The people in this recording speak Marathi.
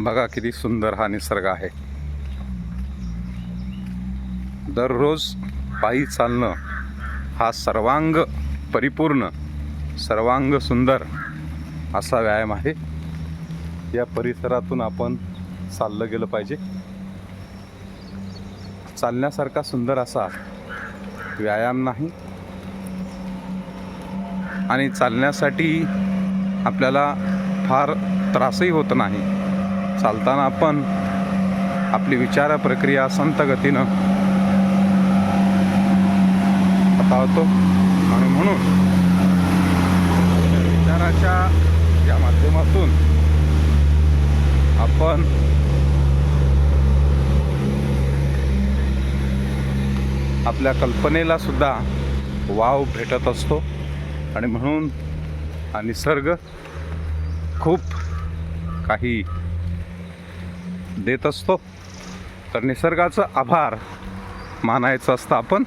बघा किती सुंदर हा निसर्ग आहे. दररोज पायी चालणं हा सर्वांग परिपूर्ण सर्वांग सुंदर असा व्यायाम आहे. या परिसरातून आपण चाललं गेलं पाहिजे. चालण्यासारखा सुंदर असा व्यायाम नाही. आणि चालण्यासाठी आपल्याला फार त्रासही होत नाही. चालताना आपण आपली विचार प्रक्रिया संत गतीनं हाताळतो. आणि म्हणून विचाराच्या या माध्यमातून आपण आपल्या कल्पनेला सुद्धा वाव भेटत असतो. आणि म्हणून हा निसर्ग खूप काही देत असतो. तर निसर्गाचं आभार मानायचं असतं आपण.